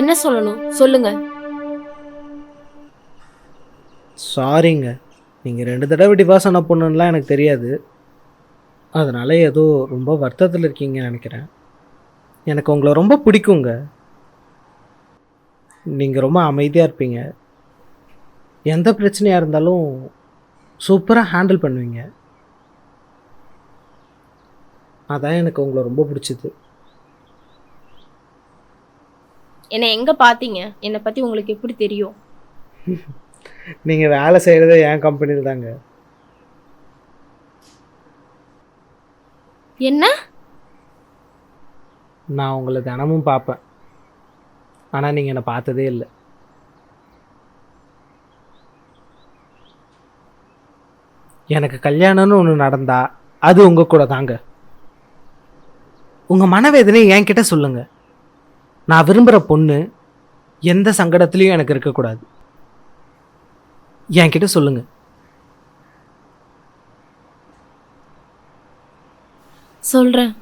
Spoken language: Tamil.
என்ன சொல்லணும்? சொல்லுங்க. சாரிங்க நீங்கள் ரெண்டு தடவை டிவாஸ் ஆன எனக்கு தெரியாது. அதனால் ஏதோ ரொம்ப வருத்தத்தில் இருக்கீங்கன்னு நினைக்கிறேன். எனக்கு உங்களை ரொம்ப பிடிக்குங்க. நீங்கள் ரொம்ப அமைதியாக இருப்பீங்க. எந்த பிரச்சனையாக இருந்தாலும் சூப்பராக ஹேண்டில் பண்ணுவீங்க. அதான் எனக்கு உங்களை ரொம்ப பிடிச்சிது. என்னை எங்க பாத்தீங்க? என்னை பத்தி உங்களுக்கு எப்படி தெரியும்? நீங்கள் வேலை செய்கிறதே என் கம்பெனியில் தாங்க. என்ன? நான் உங்களை தினமும் பார்ப்பேன் ஆனால் நீங்கள் என்னை பார்த்ததே இல்லை. எனக்கு கல்யாணம்னு ஒன்று நடந்தா அது உங்கள் கூட தாங்க. உங்கள் மனவேதனையை என்கிட்ட சொல்லுங்க. நான் விரும்புகிற பொண்ணு எந்த சங்கடத்துலேயும் எனக்கு இருக்கக்கூடாது என்கிட்ட சொல்லுங்கள் சொல்கிறேன்